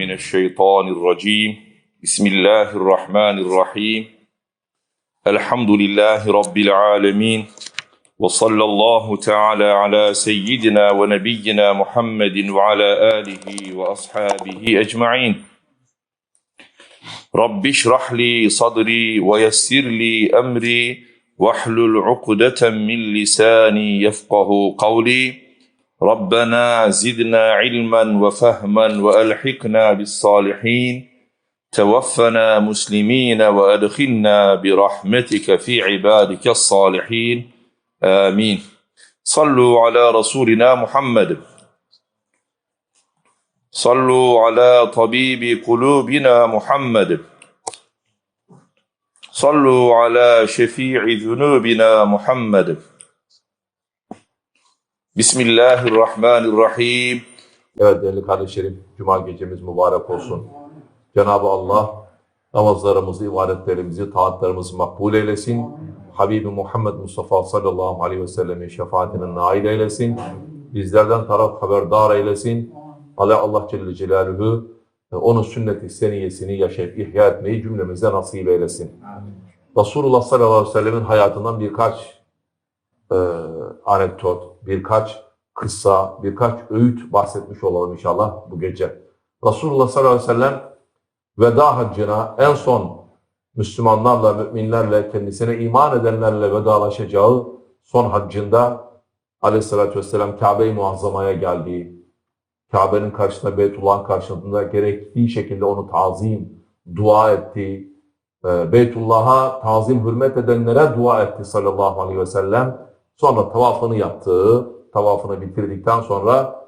من الشيطان الرجيم. بسم الله الرحمن الرحيم. الحمد لله رب العالمين. وصلى الله تعالى على سيدنا ونبينا محمد وعلى آله وأصحابه أجمعين. رب اشرح لي صدري ويسر لي أمري واحلل عقدة من لساني يفقه قولي. ربنا زدنا علما وفهما وألحقنا بالصالحين. توفنا مسلمين وأدخلنا برحمتك في عبادك الصالحين. آمين. صلوا على رسولنا محمد. صلوا على طبيب قلوبنا محمد. صلوا على شفيع ذنوبنا محمد. Bismillahirrahmanirrahim. Evet değerli kardeşlerim, Cuma gecemiz mübarek olsun. Cenab-ı Allah namazlarımızı, ibadetlerimizi, taatlarımızı makbul eylesin. Habibi Muhammed Mustafa sallallahu aleyhi ve sellemin şefaatine nail eylesin. Bizlerden taraf haberdar eylesin. Allah Allah Celle Celaluhu e, onun sünnet-i seniyesini yaşayıp ihya etmeyi cümlemize nasip eylesin. Resulullah sallallahu aleyhi ve sellemin hayatından birkaç e, anekdot, birkaç kıssa, birkaç öğüt bahsetmiş olalım inşallah bu gece. Resulullah sallallahu aleyhi ve sellem veda haccına en son Müslümanlarla, müminlerle, kendisine iman edenlerle vedalaşacağı son haccında aleyhissalatü vesselam Kabe-i Muazzama'ya geldiği, Kabe'nin karşısında, Beytullah'ın karşısında gerektiği şekilde onu tazim, dua ettiği, e, Beytullah'a tazim, hürmet edenlere dua etti sallallahu aleyhi ve sellem. Sonra tavafını yaptığı, tavafını bitirdikten sonra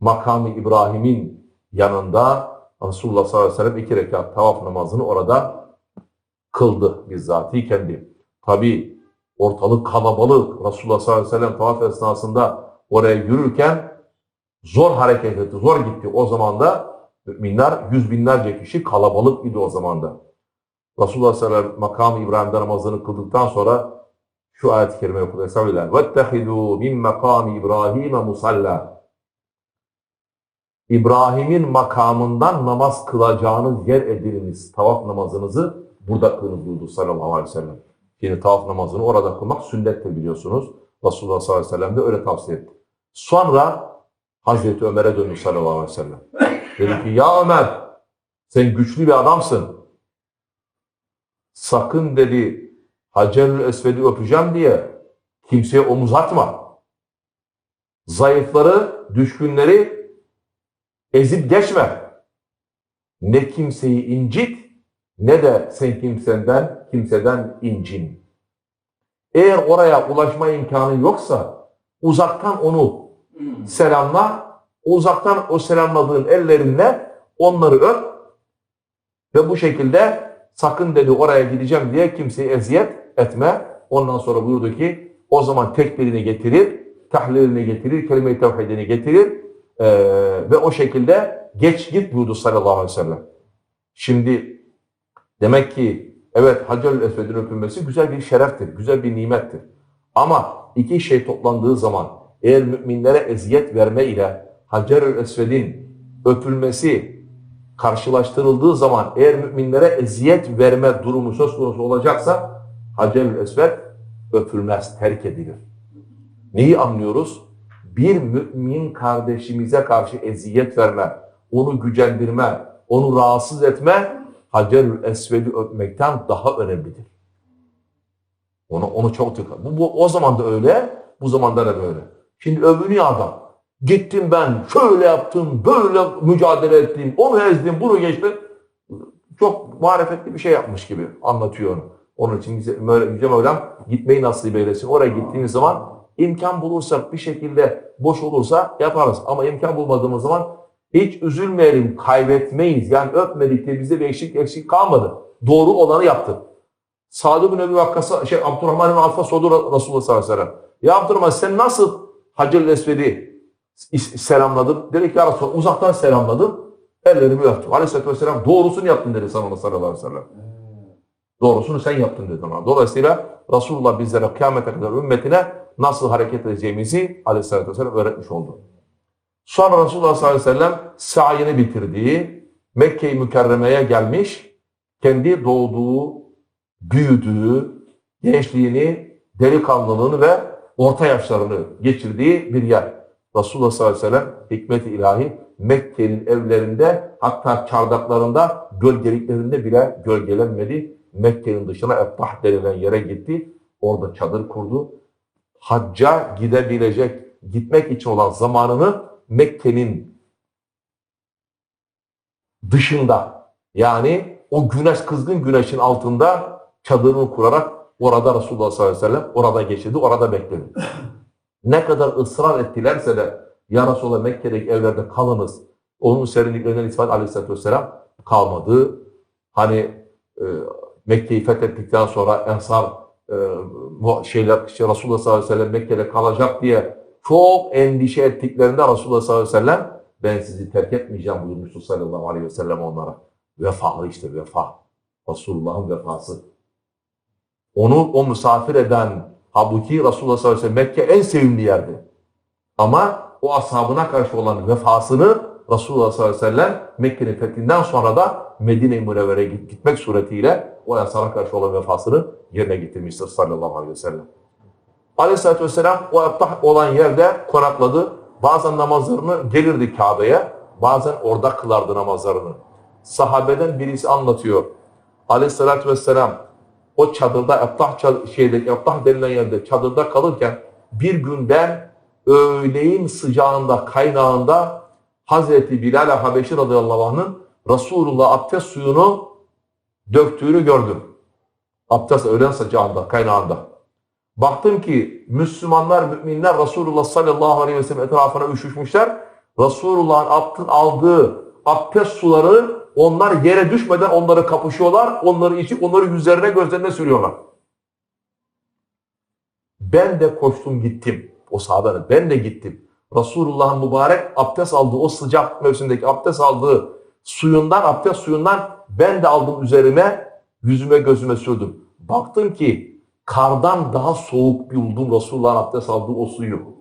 makamı İbrahim'in yanında Resulullah sallallahu aleyhi ve sellem iki rekat tavaf namazını orada kıldı bizzati kendi. Tabi ortalık kalabalık. Resulullah sallallahu aleyhi ve sellem tavaf esnasında oraya yürürken zor hareket etti, zor gitti. O zaman da müminler yüz binlerce kişi kalabalık idi o zaman da. Resulullah sallallahu aleyhi ve sellem makamı İbrahim'de namazını kıldıktan sonra şu ayet-i kerime okudu. Estağfirullah. وَاتَّخِذُوا مِنْ مَقَامِ İbrahim musalla. İbrahim'in makamından namaz kılacağınız yer edininiz. Tavaf namazınızı burada kılınız buyurdu sallallahu aleyhi ve sellem. Şimdi tavaf namazını orada kılmak sünnettir biliyorsunuz. Resulullah sallallahu aleyhi ve sellem de öyle tavsiye etti. Sonra Hazreti Ömer'e döndü sallallahu aleyhi ve sellem. Dedi ki ya Ömer sen güçlü bir adamsın. Sakın dedi Hacerül Esved'i öpeceğim diye kimseye omuz atma. Zayıfları, düşkünleri ezip geçme. Ne kimseyi incit ne de sen kimseden, kimseden incin. Eğer oraya ulaşma imkanı yoksa uzaktan onu selamla, uzaktan o selamladığın ellerinle onları öp ve bu şekilde sakın dedi oraya gideceğim diye kimseye eziyet etme. Ondan sonra buyurdu ki o zaman tekbirini getirir, tahlilini getirir, kelime-i tevhidini getirir ee, ve o şekilde geç git buyurdu sallallahu aleyhi ve sellem. Şimdi demek ki evet Hacerül Esved'in öpülmesi güzel bir şereftir, güzel bir nimettir. Ama iki şey toplandığı zaman eğer müminlere eziyet verme ile Hacerül Esved'in öpülmesi karşılaştırıldığı zaman eğer müminlere eziyet verme durumu söz konusu olacaksa Hacerül Esved öpülmez, terk edilir. Neyi anlıyoruz? Bir mümin kardeşimize karşı eziyet verme, onu gücendirme, onu rahatsız etme Hacerül Esved'i öpmekten daha önemlidir. Onu, onu çok dikkat. Bu, bu, o zaman da öyle, bu zamanda da böyle. Şimdi övünüyor adam. Gittim ben, şöyle yaptım, böyle mücadele ettim, onu ezdim, bunu geçtim. Çok marifetli bir şey yapmış gibi anlatıyor. Onun için bize Yüce Mevlam gitmeyi nasip eylesin. Oraya gittiğimiz zaman imkan bulursak bir şekilde boş olursa yaparız. Ama imkan bulmadığımız zaman hiç üzülmeyelim, kaybetmeyiz. Yani öpmedik de bize bir eksik eksik kalmadı. Doğru olanı yaptık. Sa'd bin Ebi Vakkas'a, şey Abdurrahman bin Alfa sordu Resulullah sallallahu aleyhi ve sellem. Ya Abdurrahman sen nasıl Hacer-i Esved'i selamladım. Dedi ki ya Resulallah uzaktan selamladım. Ellerimi öptüm. Aleyhisselatü Vesselam doğrusunu yaptın dedi sana sallallahu aleyhi ve sellem. Doğrusunu sen yaptın dedi ona. Dolayısıyla Resulullah bizlere kıyamete kadar ümmetine nasıl hareket edeceğimizi Aleyhisselatü Vesselam öğretmiş oldu. Sonra Resulullah sallallahu aleyhi ve sellem sayını bitirdiği Mekke-i Mükerreme'ye gelmiş, kendi doğduğu, büyüdüğü, gençliğini, delikanlılığını ve orta yaşlarını geçirdiği bir yer. Resulullah sallallahu aleyhi ve sellem hikmet-i ilahi Mekke'nin evlerinde hatta çardaklarında gölgeliklerinde bile gölgelenmedi. Mekke'nin dışına Ettah denilen yere gitti. Orada çadır kurdu. Hacca gidebilecek, gitmek için olan zamanını Mekke'nin dışında yani o güneş kızgın güneşin altında çadırını kurarak orada Resulullah sallallahu aleyhi ve sellem orada geçirdi, orada bekledi. Ne kadar ısrar ettilerse de ya Resulallah Mekke'deki evlerde kalınız. Onun serinliklerinden İsmail aleyhisselatü vesselam kalmadı. Hani e, Mekke'yi fethettikten sonra Ensar e, şeyler işte Resulullah sallallahu aleyhi ve sellem Mekke'de kalacak diye çok endişe ettiklerinde Resulullah sallallahu aleyhi ve sellem ben sizi terk etmeyeceğim buyurmuştu sallallahu aleyhi ve sellem onlara. Vefalı işte vefa. Resulullah'ın vefası. Onu o misafir eden halbuki Resulullah sallallahu aleyhi ve sellem Mekke en sevimli yerdi. Ama o ashabına karşı olan vefasını Resulullah sallallahu aleyhi ve sellem Mekke'nin fethinden sonra da Medine-i Münevvere'ye git- gitmek suretiyle o ensara karşı olan vefasını yerine getirmiştir sallallahu aleyhi ve sellem. Aleyhisselatü vesselam o Eftah olan yerde konakladı. Bazen namazlarını gelirdi Kabe'ye, bazen orada kılardı namazlarını. Sahabeden birisi anlatıyor. Aleyhisselatü vesselam o çadırda Eftah, çad- şeyde, Eftah denilen yerde çadırda kalırken bir günden öğleyin sıcağında, kaynağında Hazreti Bilal Habeşi radıyallahu anh'ın Resulullah abdest suyunu döktüğünü gördüm. Abdest öğlen sıcağında, kaynağında. Baktım ki Müslümanlar, müminler Resulullah sallallahu aleyhi ve sellem etrafına üşüşmüşler. Resulullah'ın abdest aldığı abdest suları onlar yere düşmeden onları kapışıyorlar. Onları içip onları yüzlerine gözlerine sürüyorlar. Ben de koştum gittim. O sahabenin ben de gittim. Resulullah'ın mübarek abdest aldığı o sıcak mevsimdeki abdest aldığı suyundan, abdest suyundan ben de aldım üzerime, yüzüme gözüme sürdüm. Baktım ki kardan daha soğuk buldum Resulullah'ın abdest aldığı o suyu.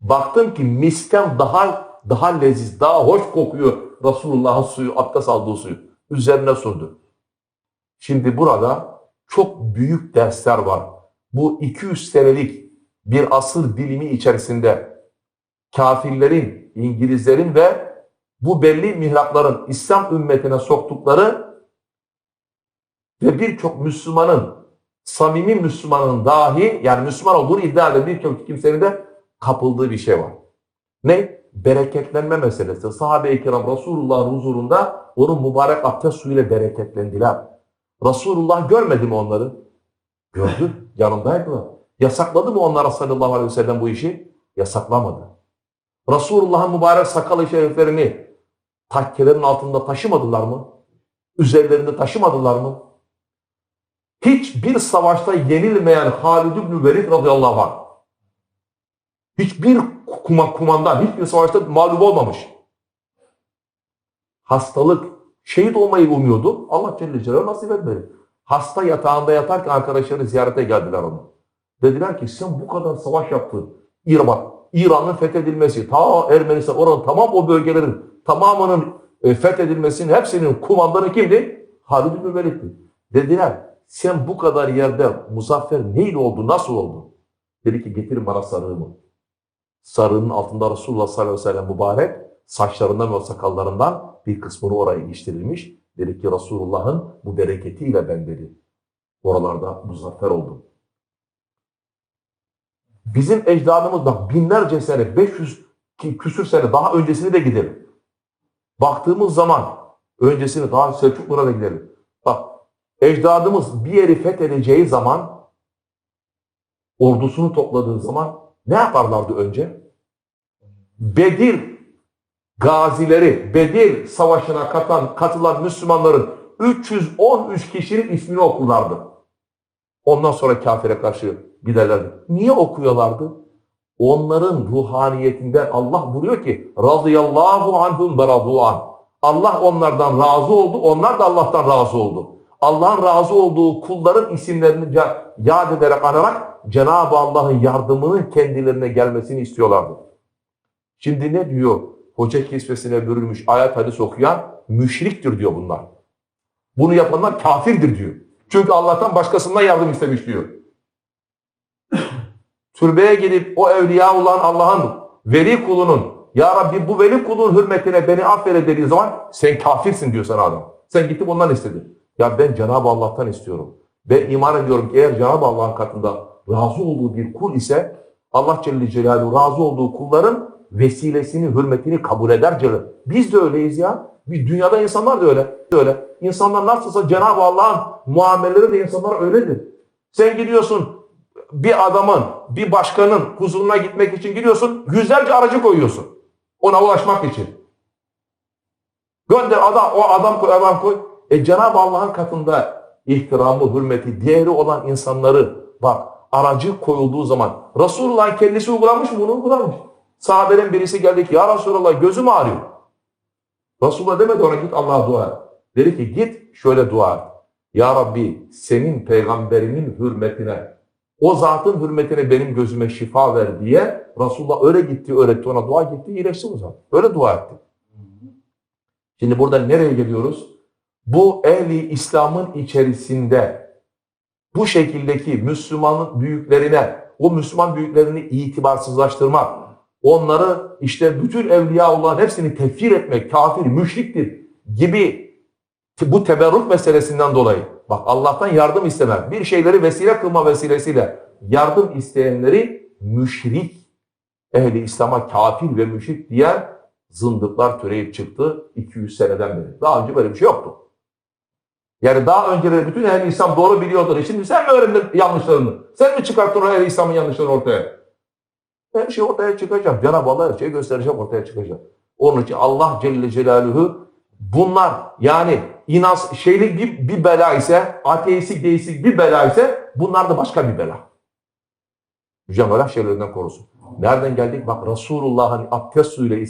Baktım ki misten daha daha leziz, daha hoş kokuyor Resulullah'ın suyu, abdest aldığı suyu. Üzerine sürdü. Şimdi burada çok büyük dersler var. Bu 200 senelik bir asır dilimi içerisinde kafirlerin, İngilizlerin ve bu belli mihrapların İslam ümmetine soktukları ve birçok Müslümanın, samimi Müslümanın dahi yani Müslüman olduğunu iddia eden birçok kimsenin de kapıldığı bir şey var. Ne? Bereketlenme meselesi. Sahabe-i kiram Resulullah'ın huzurunda onun mübarek abdest suyuyla bereketlendiler. Resulullah görmedi mi onları? Gördü. Yanındaydılar. Yasakladı mı onlara sallallahu aleyhi ve sellem bu işi? Yasaklamadı. Resulullah'ın mübarek sakalı şeriflerini takkelerin altında taşımadılar mı? Üzerlerinde taşımadılar mı? Hiçbir savaşta yenilmeyen Halid ibn Velid radıyallahu anh. Hiçbir kuma, kumandan, hiçbir savaşta mağlup olmamış. Hastalık, şehit olmayı umuyordu. Allah Celle Celaluhu nasip etmedi. Hasta yatağında yatarken arkadaşları ziyarete geldiler onu. Dediler ki sen bu kadar savaş yaptın. İran, İran'ın fethedilmesi, ta Ermenistan, oranın tamam o bölgelerin tamamının e, fethedilmesinin hepsinin kumandanı kimdi? Halid Velid'di. Dediler sen bu kadar yerde muzaffer neyle oldu, nasıl oldu? Dedi ki getirin bana sarığımı. Sarığının altında Resulullah sallallahu aleyhi ve sellem mübarek saçlarından ve sakallarından bir kısmını oraya iliştirilmiş. Dedi ki Resulullah'ın bu bereketiyle ben dedi. Oralarda muzaffer oldum. Bizim ecdadımız bak binlerce sene, 500 ki- küsür sene daha öncesini de gidelim. Baktığımız zaman öncesini daha Selçuklulara da gidelim. Bak ecdadımız bir yeri fethedeceği zaman ordusunu topladığı zaman ne yaparlardı önce? Bedir gazileri, Bedir savaşına katan, katılan Müslümanların 313 kişinin ismini okurlardı. Ondan sonra kafire karşı giderlerdi. Niye okuyorlardı? Onların ruhaniyetinden Allah buyuruyor ki radıyallahu anhum ve radu an. Allah onlardan razı oldu, onlar da Allah'tan razı oldu. Allah'ın razı olduğu kulların isimlerini yad ederek anarak Cenab-ı Allah'ın yardımının kendilerine gelmesini istiyorlardı. Şimdi ne diyor? Hoca kisvesine bürünmüş ayet hadis okuyan müşriktir diyor bunlar. Bunu yapanlar kafirdir diyor. Çünkü Allah'tan başkasından yardım istemiş diyor. Türbeye gidip o evliya olan Allah'ın veli kulunun Ya Rabbi bu veli kulun hürmetine beni affeyle dediği zaman sen kafirsin diyor sana adam. Sen gitip ondan istedin. Ya ben Cenab-ı Allah'tan istiyorum. Ben iman ediyorum ki eğer Cenab-ı Allah'ın katında razı olduğu bir kul ise Allah Celle Celaluhu razı olduğu kulların vesilesini, hürmetini kabul eder Celle. Biz de öyleyiz ya. Bir dünyada insanlar da öyle. öyle. İnsanlar nasılsa Cenab-ı Allah'ın muamelleri de insanlar öyledir. Sen gidiyorsun bir adamın, bir başkanın huzuruna gitmek için gidiyorsun, yüzlerce aracı koyuyorsun. Ona ulaşmak için. Gönder adam, o adam koy, adam koy. E Cenab-ı Allah'ın katında ihtiramı, hürmeti, değeri olan insanları bak aracı koyulduğu zaman Resulullah'ın kendisi uygulamış mı? Bunu uygulamış. Sahabelerin birisi geldi ki ya Resulallah gözüm ağrıyor. Resulullah demedi ona git Allah'a dua et. Dedi ki git şöyle dua. Ya Rabbi senin peygamberinin hürmetine, o zatın hürmetine benim gözüme şifa ver diye Resulullah öyle gitti, öğretti ona dua gitti, iyileşti o zaman. Öyle dua etti. Şimdi burada nereye geliyoruz? Bu ehli İslam'ın içerisinde bu şekildeki Müslümanın büyüklerine, o Müslüman büyüklerini itibarsızlaştırmak, onları işte bütün evliya olan hepsini tekfir etmek, kafir, müşriktir gibi bu teberruk meselesinden dolayı bak Allah'tan yardım istemek, bir şeyleri vesile kılma vesilesiyle yardım isteyenleri müşrik, ehli İslam'a kafir ve müşrik diyen zındıklar türeyip çıktı 200 seneden beri. Daha önce böyle bir şey yoktu. Yani daha önceleri bütün ehli İslam doğru biliyordur. Şimdi sen mi öğrendin yanlışlarını? Sen mi çıkarttın o ehli İslam'ın yanlışlarını ortaya? Her şey ortaya çıkacak. Cenab-ı Allah her şeyi gösterecek, ortaya çıkacak. Onun için Allah Celle Celaluhu bunlar yani inas şeylik bir, bir bela ise, ateistik, deistik bir bela ise bunlar da başka bir bela. Yüce Mevla şeylerinden korusun. Nereden geldik? Bak Resulullah'ın abdest suyuyla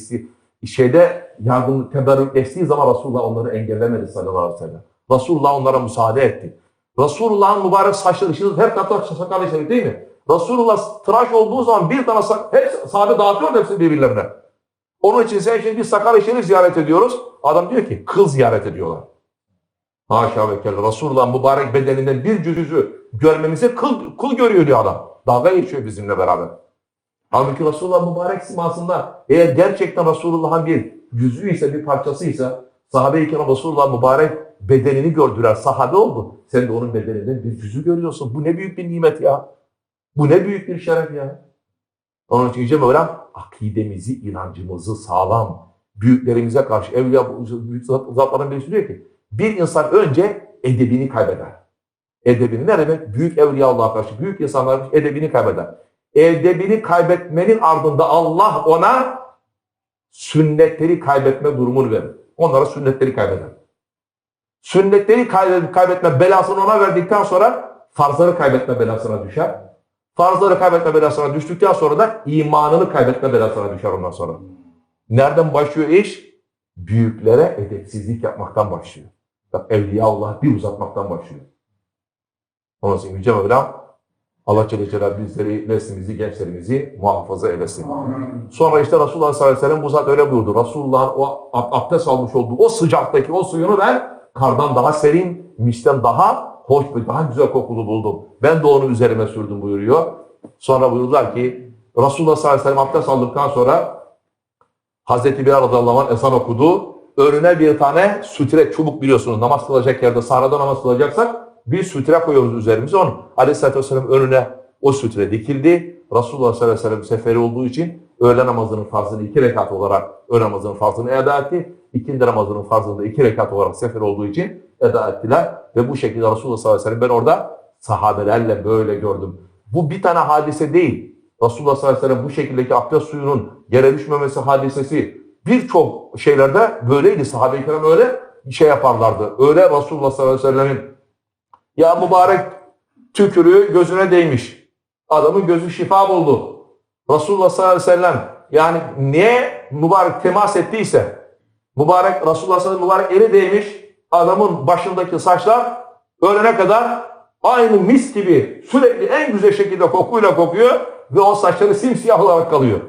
şeyde yardım teberrük ettiği zaman Resulullah onları engellemedi sallallahu aleyhi ve sellem. Resulullah onlara müsaade etti. Resulullah'ın mübarek saçları, şimdi her tarafta sakal işleri değil mi? Resulullah tıraş olduğu zaman bir tane sak, hep sahabe dağıtıyor hepsi birbirlerine. Onun için sen şimdi bir sakal işleri ziyaret ediyoruz. Adam diyor ki kıl ziyaret ediyorlar. Haşa ve kelle. Resulullah mübarek bedeninden bir cüzü görmemize kıl, kıl görüyor diyor adam. Dalga geçiyor bizimle beraber. Halbuki Resulullah mübarek simasında eğer gerçekten Resulullah'ın bir yüzü ise bir parçasıysa sahabe-i kiram Resulullah mübarek bedenini gördüler. Sahabe oldu. Sen de onun bedeninden bir yüzü görüyorsun. Bu ne büyük bir nimet ya. Bu ne büyük bir şeref ya. Onun için Yüce Mevlam akidemizi, inancımızı sağlam, büyüklerimize karşı, evliya büyük zat- zatların birisi diyor ki bir insan önce edebini kaybeder. Edebini ne demek? Büyük evliya Allah'a karşı, büyük insanlar edebini kaybeder. Edebini kaybetmenin ardında Allah ona sünnetleri kaybetme durumunu verir. Onlara sünnetleri kaybeder. Sünnetleri kaybetme belasını ona verdikten sonra farzları kaybetme belasına düşer. Farzları kaybetme belasına düştükten sonra da imanını kaybetme belasına düşer ondan sonra. Nereden başlıyor iş? Büyüklere edepsizlik yapmaktan başlıyor. Bak Evliyaullah bir uzatmaktan başlıyor. Onun için Yüce Mevlam Allah Celle Celaluhu bizleri, neslimizi, gençlerimizi muhafaza eylesin. Sonra işte Resulullah sallallahu aleyhi ve sellem bu zat öyle buyurdu. Resulullah'ın o ab- abdest almış olduğu o sıcaktaki o suyunu ben kardan daha serin, misten daha hoş ve daha güzel kokulu buldum. Ben de onu üzerime sürdüm buyuruyor. Sonra buyurdular ki Resulullah sallallahu aleyhi ve sellem abdest aldıktan sonra Hazreti Bilal radıyallahu anh ezan okudu. Önüne bir tane sütre çubuk biliyorsunuz namaz kılacak yerde sahrada namaz kılacaksak bir sütre koyuyoruz üzerimize onu. Aleyhisselatü vesselam önüne o sütre dikildi. Resulullah sallallahu aleyhi ve sellem seferi olduğu için öğle namazının farzını iki rekat olarak öğle namazının farzını eda etti. İkindi namazının farzını da iki rekat olarak sefer olduğu için eda ettiler. Ve bu şekilde Resulullah sallallahu aleyhi ve sellem ben orada sahabelerle böyle gördüm. Bu bir tane hadise değil. Resulullah sallallahu aleyhi ve sellem bu şekildeki abdest suyunun yere düşmemesi hadisesi birçok şeylerde böyleydi. Sahabe-i kiram öyle şey yaparlardı. Öyle Resulullah sallallahu aleyhi ve sellemin ya mübarek tükürüğü gözüne değmiş. Adamın gözü şifa buldu. Resulullah sallallahu aleyhi ve sellem yani niye mübarek temas ettiyse mübarek Resulullah sallallahu aleyhi ve sellem mübarek eli değmiş adamın başındaki saçlar ölene kadar aynı mis gibi sürekli en güzel şekilde kokuyla kokuyor ve o saçları simsiyah olarak kalıyor.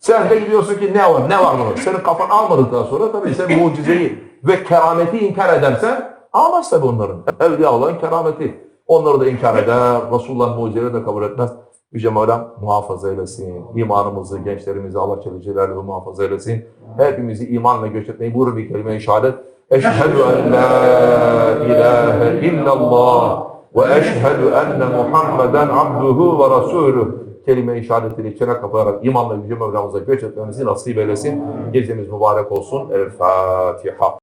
Sen de gidiyorsun ki ne var ne var bunun? Senin kafan almadıktan sonra tabii sen mucizeyi ve kerameti inkar edersen almaz tabii onların. Evliya olan kerameti. Onları da inkar eder. Resulullah mucizeleri de kabul etmez. Yüce Mevlam muhafaza eylesin. İmanımızı, gençlerimizi Allah Celle Celaluhu muhafaza eylesin. Hepimizi imanla göçetmeyi buyurun bir kelime-i şehadet. Eşhedü en la ilahe illallah ve eşhedü enne Muhammeden abduhu ve rasuluh. Kelime-i içine kapayarak imanla Yüce Mevlamıza göç etmemizi nasip eylesin. Gecemiz mübarek olsun. El Fatiha.